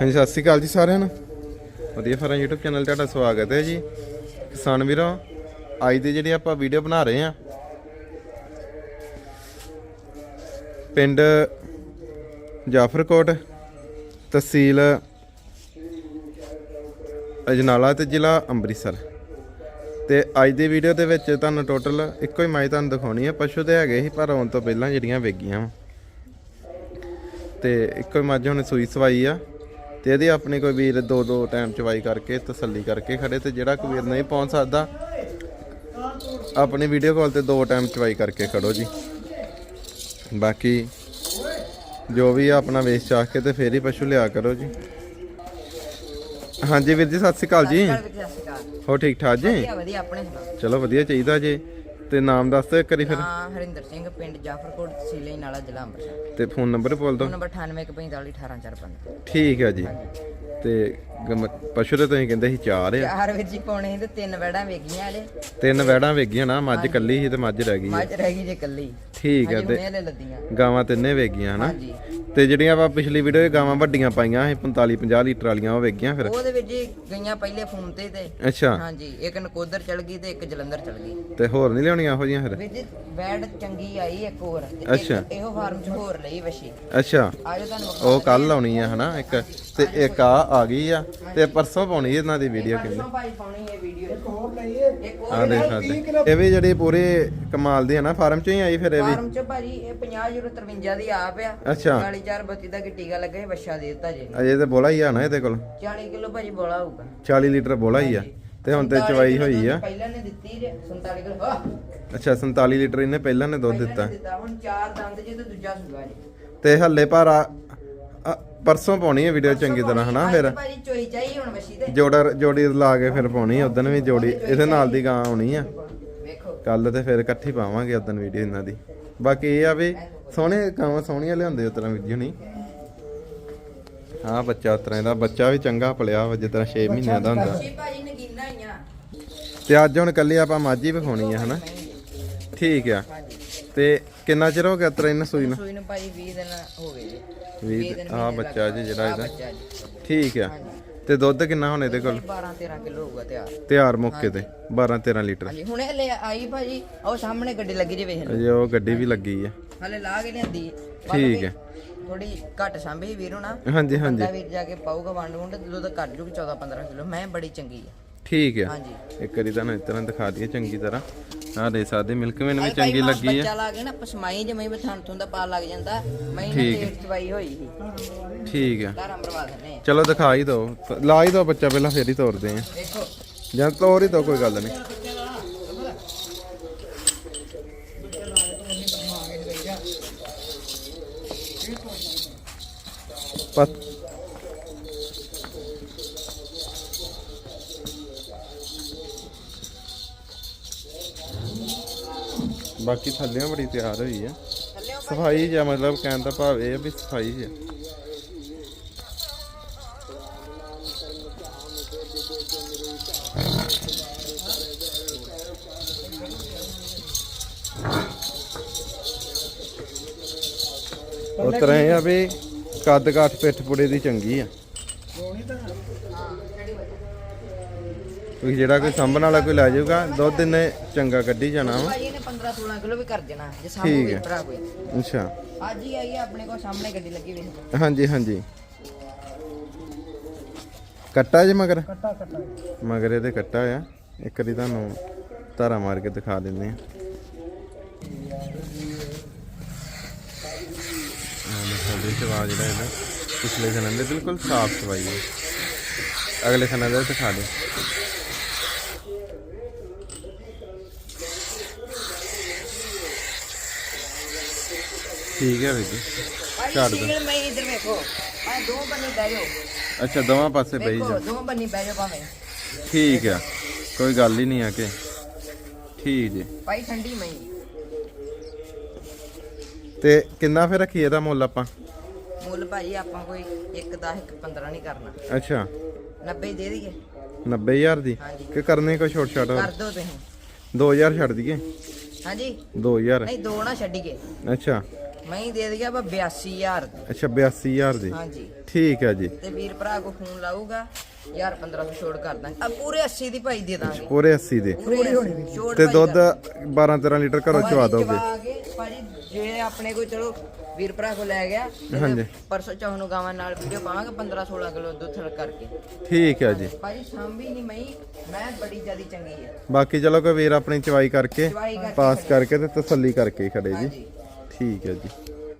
ਹਾਂਜੀ, ਸਤਿ ਸ਼੍ਰੀ ਅਕਾਲ ਜੀ ਸਾਰਿਆਂ ਨੂੰ। ਵਧੀਆ ਫਰਾਂ YouTube ਚੈਨਲ ਤੇ ਤੁਹਾਡਾ ਸਵਾਗਤ ਹੈ ਜੀ। ਕਿਸਾਨ ਵੀਰੋ, ਅੱਜ ਦੀ ਜਿਹੜੀ ਆਪਾਂ ਵੀਡੀਓ ਬਣਾ ਰਹੇ ਆ ਪਿੰਡ ਜਾਫਰਕੋਟ ਤਹਿਸੀਲ ਅਜਨਾਲਾ ਤੇ ਜ਼ਿਲ੍ਹਾ ਅੰਮ੍ਰਿਤਸਰ। ਤੇ ਅੱਜ ਦੀ ਵੀਡੀਓ ਦੇ ਵਿੱਚ ਤੁਹਾਨੂੰ ਟੋਟਲ ਇੱਕੋ ਹੀ ਮਾਈ ਤੁਹਾਨੂੰ ਦਿਖਾਉਣੀ ਹੈ। ਪਸ਼ੂ ਤੇ ਹੈਗੇ ਸੀ, ਪਰ ਆਉਣ ਤੋਂ ਪਹਿਲਾਂ ਜਿਹੜੀਆਂ ਵੇਗੀਆਂ ਵਾਂ। ਤੇ ਇੱਕੋ ਹੀ ਮੱਝ, ਹੁਣ ਸੂਈ ਸਵਾਈ ਆ। ਤੇ ਇਹਦੀ ਆਪਣੀ ਕੋਈ ਵੀਰ ਦੋ ਦੋ ਟਾਈਮ ਚਵਾਈ ਕਰਕੇ ਤਸੱਲੀ ਕਰਕੇ ਖੜੇ ਤੇ ਜਿਹੜਾ ਕੋਈ ਵੀਰ ਨਹੀਂ ਪਹੁੰਚ ਸਕਦਾ ਆਪਣੀ ਵੀਡੀਓ ਕਾਲ ਤੇ ਦੋ ਟਾਈਮ ਚਵਾਈ ਕਰਕੇ ਖੜੋ ਜੀ। ਬਾਕੀ ਜੋ ਵੀ ਆਪਣਾ ਵੇਚ ਚਾਹ ਕੇ ਤੇ ਫੇਰ ਹੀ ਪਸ਼ੂ ਲਿਆ ਕਰੋ ਜੀ। ਹਾਂਜੀ ਵੀਰ ਜੀ ਸਤਿ ਸ਼੍ਰੀ ਅਕਾਲ ਜੀ। ਹੋ ਠੀਕ ਠਾਕ ਜੀ? ਚਲੋ ਵਧੀਆ ਚਾਹੀਦਾ ਜੀ। ਤੇ ਨਾਮ ਦੱਸ ਦਿਓ ਇੱਕ ਵਾਰੀ ਫਿਰ। ਹਾਂ ਹਰਿੰਦਰ ਸਿੰਘ ਪਿੰਡ ਜਾਫਰਕੋਟ ਤਹਿਸੀਲ ਨਾਲਾ ਜ਼ਿਲ੍ਹਾ ਅੰਮ੍ਰਿਤਸਰ। ਤੇ ਫੋਨ ਨੰਬਰ ਬੋਲ ਫੋਨ ਨੰਬਰ 9845418415 ਠੀਕ ਹੈ ਜੀ। ਤੇ ਗਮ- ਪਸ਼ੂ ਤੇ ਤੁਸੀਂ ਕਹਿੰਦੇ ਸੀ ਚਾਰ ਆ। ਚਾਰ ਵਿੱਚ ਹੀ ਪਾਉਣੇ ਸੀ ਤੇ ਤਿੰਨ ਵੜਾਂ ਵੇਗੀਆਂ ਵਾਲੇ। ਤਿੰਨ ਵੈੜਾਂ ਵੇਗੀਆਂ ਨਾ ਮੱਝ ਕੱਲੀ ਸੀ ਤੇ ਮੱਝ ਰਹਿ ਗਈ। ਮੱਝ ਰਹਿ ਗਈ ਜੇ ਕੱਲੀ ਠੀਕ ਹੈ ਹਾਂਜੀ ਤੇ ਹੁਣੇ ਹਲੇ ਲੱਦੀਆਂ। ਗਾਵਾਂ ਤਿੰਨੇ ਵੇਗੀਆਂ ਹਨਾ। ਹਾਂਜੀ। ਤੇ ਜਿਹੜੀਆਂ ਆਪਾਂ ਪਿਛਲੀ ਵੀਡੀਓ 'ਚ ਗਾਵਾਂ ਵੱਡੀਆਂ ਪਾਈਆਂ ਸੀ 45 50 ਲੀਟਰ ਵਾਲੀਆਂ ਉਹ ਵੇਗੀਆਂ ਫਿਰ? ਉਹਦੇ ਵਿੱਚ ਗਈਆਂ ਪਹਿਲੇ ਫੋਨ ਤੇ ਤੇ। ਅੱਛਾ। ਹਾਂਜੀ ਇੱਕ ਨਕੋਦਰ ਚਲ ਗਈ ਤੇ ਇੱਕ ਜਲੰਧਰ ਚਲ ਗਈ। ਤੇ ਹੋਰ ਨਹੀਂ ਲਿਆਉਣੀਆਂ ਇਹੋ ਜੀਆਂ ਫਿਰ? ਵੀਰ ਜੀ ਬੈਡ ਚੰਗੀ ਆਈ ਇੱਕ ਹੋਰ। ਅੱਛਾ। ਇਹੋ ਫਾਰਮ ਚ ਹੋਰ ਲਈ ਵਸ਼ੀ ਅੱਛਾ। ਆਜੋ ਤੁਹਾਨੂੰ ਉਹ ਕੱਲ ਲਾਉਣੀ ਆ ਹਨਾ ਇੱਕ। ਤੇ ਇੱਕ ਆ ਆ ਗਈ ਆ। ਤੇ ਪਰਸੋਂ ਪਾਉਣੀ ਇਹਨਾਂ ਦੀ ਵੀਡੀਓ ਕਿੰਨੀ? ਪਰਸੋਂ ਭਾਈ ਪਾਉਣੀ ਹੈ ਵੀਡੀਓ ਇੱਕ ਹੋਰ ਲਈ ਹੈ ਇੱਕ ਹੋਰ ਦੇਖ ਇਹ ਵੀ ਜਿਹੜੀ ਪੂਰੇ ਕਮਾਲ ਦੀ ਹੈ ਨਾ ਫਾਰਮ ਚੋਂ ਹੀ ਆਈ ਫਿਰ ਇਹ ਵੀ? ਫਾਰਮ ਚ ਭਾਜੀ ਇਹ 50 ਯੂਰੋ 53 ਦੀ ਆਪ ਆ। ਅੱਛਾ। 2024-25 ਦਾ ਕਿ ਟੀਕਾ ਲੱਗਾ ਇਹ ਦੇ ਦਿੱਤਾ ਜੀ। ਅਜੇ ਤੇ ਬੋਲਾ ਹੀ ਆ ਨਾ ਇਹਦੇ ਕੋਲ। 40 ਕਿਲੋ ਭਾਜੀ ਬੋਲਾ ਹੋਊਗਾ। 40 ਲੀਟਰ ਬੋਲਾ ਹੀ ਆ। ਤੇ ਹੁਣ ਤੇ ਚਵਾਈ ਹੋਈ ਆ। ਪਹਿਲਾਂ ਨੇ ਦਿੱਤੀ ਜੇ 47 ਕਿਲੋ ਅੱਛਾ 47 ਲੀਟਰ ਇਹਨੇ ਪਹਿਲਾਂ ਨੇ ਦੁੱਧ ਦਿੱਤਾ। ਹੁਣ ਚਾਰ ਦੰਦ ਜੇ ਤੇ ਦੂਜਾ ਸੁਗਾ ਜੀ। ਤੇ ਹੱਲੇ ਭਾਰਾ ਪਰਸੋਂ ਪਾਉਣੀ ਹੈ ਵੀਡੀਓ ਚੰਗੀ ਤਰ੍ਹਾਂ ਹਨਾ ਫਿਰ? ਜੋੜਰ ਜੋੜੀ ਲਾ ਕੇ ਫਿਰ ਪਾਉਣੀ ਹੈ ਉਦੋਂ ਵੀ ਜੋੜੀ ਇਹਦੇ ਨਾਲ ਦੀ ਗਾਂ ਆਉਣੀ ਆ। ਕੱਲ ਤੇ ਫਿਰ ਇਕੱਠੀ ਪਾਵਾਂਗੇ ਉਦੋਂ ਵੀਡੀਓ ਇਹਨਾਂ ਦੀ। ਬਾਕੀ ਇਹ ਆ ਵੀ ਸੋਹਣੇ ਗਾਵਾਂ ਸੋਹਣੀਆਂ ਲਿਆਉਂਦੇ ਉਤਰਾਂ ਵੀਡੀਓ ਨਹੀਂ ਹਾਂ ਬੱਚਾ ਉਤਰਾਂ ਦਾ ਬੱਚਾ ਵੀ ਚੰਗਾ ਪਲਿਆ ਵਾ ਜਿੱਦਾਂ 6 ਮਹੀਨਿਆਂ ਦਾ ਹੁੰਦਾ। ਮੱਛੀ ਭਾਜੀ ਨਗੀਨਾ ਹੀ ਆ। ਤੇ ਅੱਜ ਹੁਣ ਕੱਲੀ ਆਪਾਂ ਮਾਝੀ ਵਿਖਾਉਣੀ ਆ ਹਨਾ? ਠੀਕ ਆ। ਤੇ ਕਿੰਨਾ ਚਿਰ ਹੋ ਗਿਆ ਉਤਰਾਂ ਇਹਨਾਂ ਸੂਈ ਨੂੰ? ਸੂਈ ਨੂੰ ਭਾਜੀ 20 ਦਿਨ ਹੋ ਗਏ ਜੀ। 20 ਵੀਹ ਦਿਨ ਆ ਬੱਚਾ ਜੀ ਜਿਹੜਾ ਇਹਦਾ। ਠੀਕ ਆ। ਤੇ ਦੁੱਧ ਕਿੰਨਾ ਹੁਣ ਇਹਦੇ ਕੋਲ? 12 13 ਕਿਲੋ ਹੋਊਗਾ ਤਿਆਰ। ਤਿਆਰ ਮੌਕੇ ਤੇ 12 13 ਲੀਟਰ। ਹਾਂਜੀ ਹੁਣੇ ਲੈ ਆਈ ਭਾਜੀ ਉਹ ਸਾਹਮਣੇ ਗੱਡੀ ਲੱਗੀ ਜੇ ਵੇਖ ਲਓ। ਅਜੇ ਉਹ ਗੱਡੀ ਵੀ ਲੱਗੀ ਆ। ਹਲੇ ਲਾ ਕੇ ਲਿਆਂਦੀ ਠੀਕ ਹੈ। ਥੋੜੀ ਘੱਟ ਸਾਂਭੀ ਵੀਰੋ ਨਾ ਹਾਂਜੀ ਹਾਂਜੀ। ਵੀਰ ਜਾ ਕੇ ਪਾਊਗਾ ਵੰਡ ਵੰਡ ਦੁੱਧ ਘੱਟ ਜੂਗੀ 14 15 ਕਿਲੋ। ਮੈਂ ਬੜੀ ਚੰਗੀ ਆ। ਠੀਕ ਆ। ਹਾਂਜੀ। ਇੱਕ ਵਾਰੀ ਤੁਹਾਨੂੰ ਇਸ ਤਰ੍ਹਾਂ ਦਿਖਾ ਦਈਏ ਚੰਗੀ ਤਰ੍ਹਾਂ। ਆਹ ਦੇ ਸਕਦੇ ਮਿਲਕਮੈਨ ਵੀ ਅੱਜ ਭਾਈ ਚੰਗੀ ਲੱਗੀ ਆ। ਬੱਚਾ ਲਾ ਕੇ ਨਾ ਪਸਮਾਈ ਜਮਈ ਬਥਾਨ ਤੋਂ ਦਾ ਪਾ ਲੱਗ ਜਾਂਦਾ। ਮੈਂ ਨਾ ਠੀਕ ਤੇੜ ਚਵਾਈ ਹੋਈ ਸੀ। ਠੀਕ ਆ। ਧਾਰਾਂ ਮਰਵਾ ਦਿੰਦੇ ਆ ਚਲੋ ਦਿਖਾ ਹੀ ਦਿਓ। ਲਾ ਹੀ ਦਿਓ ਬੱਚਾ ਪਹਿਲਾਂ ਫੇਰ ਹੀ ਤੋਰਦੇ ਆ। ਦੇਖੋ। ਜਾਂ ਤੋਰ ਹੀ ਦਿਓ ਕੋਈ ਗੱਲ ਨਹੀਂ। ਪਤ ਬਾਕੀ ਥੱਲਿਆਂ ਬੜੀ ਤਿਆਰ ਹੋਈ ਆ। ਸਫ਼ਾਈ ਜਾਂ ਮਤਲਬ ਕਹਿਣ ਦਾ ਭਾਵ ਇਹ ਆ ਵੀ ਸਫ਼ਾਈ ਹੈ ਉਸ ਤਰ੍ਹਾਂ ਇਹ ਆ ਵੀ ਕੱਦ ਕਾਠ ਪਿੱਠ ਪੁੜੇ ਦੀ ਚੰਗੀ ਆ। ਕੋਈ ਜਿਹੜਾ ਕੋਈ ਸਾਂਭਣ ਵਾਲਾ ਕੋਈ ਲੈ ਜਾਊਗਾ ਦੁੱਧ ਇਹਨੇ ਚੰਗਾ ਕੱਢੀ ਜਾਣਾ ਵਾ। ਭਾਜੀ ਇਹਨੇ 15 16 ਕਿਲੋ ਵੀ ਕਰ ਦੇਣਾ ਜੇ ਸਾਹਮਣੇ ਠੀਕ ਹੈ। ਕੋਈ। ਅੱਛਾ। ਅੱਜ ਹੀ ਆਈ ਆਪਣੇ ਕੋਲ ਸਾਹਮਣੇ ਗੱਡੀ ਲੱਗੀ ਵੇਖ ਹਾਂਜੀ ਹਾਂਜੀ। ਕੱਟਾ ਜੇ ਮਗਰ? ਕੱਟਾ ਕੱਟਾ। ਮਗਰ ਇਹਦੇ ਕੱਟਾ ਆ। ਇੱਕ ਵਾਰੀ ਤੁਹਾਨੂੰ ਧਾਰਾ ਮਾਰ ਕੇ ਦਿਖਾ ਦਿੰਦੇ ਆ। ਦੇ ਚਵਾ ਜਿਹੜਾ ਇਹਦਾ ਪਿਛਲੇ ਖਨਾਂ ਦੇ ਬਿਲਕੁਲ ਸਾਫ਼ ਸਫ਼ਾਈ ਹੈ। ਅਗਲੇ ਖਨਾਂ ਦੇ ਦਿਖਾ ਦੇ ਠੀਕ ਹੈ ਵੀਰ ਜੀ। ਛੱਡ। ਸਿੰਗਲ ਮੈਂ ਇੱਧਰ ਵੇਖੋ। ਆ ਦੋ ਬੰਨੀ ਬਹਿ ਜਾਓ। ਅੱਛਾ ਦੋਵਾਂ ਪਾਸੇ ਬਈ ਵੇਖੋ ਜਾ ਦੋ ਬੰਨੀ ਬਹਿ ਜਾਓ ਭਾਵੇਂ। ਠੀਕ ਆ ਕੋਈ ਗੱਲ ਹੀ ਨਹੀਂ ਆ ਕਿ। ਠੀਕ ਜੀ। ਭਾਈ ਠੰਡੀ ਮੈਂ ਤੇ ਕਿੰਨਾ ਫਿਰ ਰੱਖੀ ਇਹਦਾ ਮੁੱਲ ਆਪਾਂ? ਮੁੱਲ ਭਾਜੀ ਆਪਾਂ ਕੋਈ 1 10 1 15 ਨਹੀਂ ਕਰਨਾ। ਅੱਛਾ। 90 ਦੇ ਦਈਏ। 90000 ਦੀ? ਹਾਂਜੀ। ਕਿ ਕਰਨੇ ਕੋਈ ਛੋਟ ਛਾਟ ਕਰ ਦਿਓ ਤੁਸੀਂ। 2000 ਛੱਡ ਦਈਏ। ਹਾਂਜੀ। 2000 ਨਹੀਂ ਦੋ ਨਾ ਛੱਡੀਏ। ਅੱਛਾ। ਮੈਂ ਹੀ ਦੇ ਦਿਆ ਬਾ 82000 ਦੀ। ਅੱਛਾ 82000 ਦੀ। ਹਾਂਜੀ। ਠੀਕ ਹੈ ਜੀ। ਤੇ ਵੀਰ ਭਰਾ ਕੋ ਫੋਨ ਲਾਊਗਾ ਯਾਰ 1500 ਛੋੜ ਕਰ ਦਾਂਗੇ। ਆ ਪੂਰੇ 80 ਦੀ ਭਾਈ ਦੇ ਦਾਂਗੇ। ਪੂਰੇ 80 ਦੇ। ਪੂਰੇ 80 ਛੋੜ ਤੇ ਦੁੱਧ ਕਰ। 12 13 ਲੀਟਰ ਘਰੋਂ ਚਵਾ ਦੋਗੇ। ਭਾਜੀ ਜੇ ਆਪਣੇ ਕੋਈ ਚਲੋ ਵੀਰ ਭਰਾ ਕੋ ਲੈ ਗਿਆ ਹਾਂਜੀ। ਪਰਸੋਂ ਚੌਥ ਨੂੰ ਗਾਵਾਂ ਨਾਲ ਵੀਡੀਓ ਪਾਵਾਂਗੇ 15 16 ਕਿਲੋ ਦੁੱਧ ਕਰਕੇ। ਠੀਕ ਹੈ ਜੀ। ਭਾਜੀ ਸਾਂਭੀ ਨਹੀਂ ਮੈਂ ਮੈਂ ਬੜੀ ਜਿਆਦੀ ਚੰਗੀ ਹੈ ਬਾਕੀ ਚਲੋ ਕੋਈ ਵੀਰ ਆਪਣੀ ਚਵਾਈ ਕਰਕੇ ਪਾਸ ਕਰਕੇ ਤੇ ਤਸੱਲੀ ਕਰਕੇ ਖੜੇ ਜੀ। ਹਾਂਜੀ। ਠੀਕ ਹੈ ਜੀ।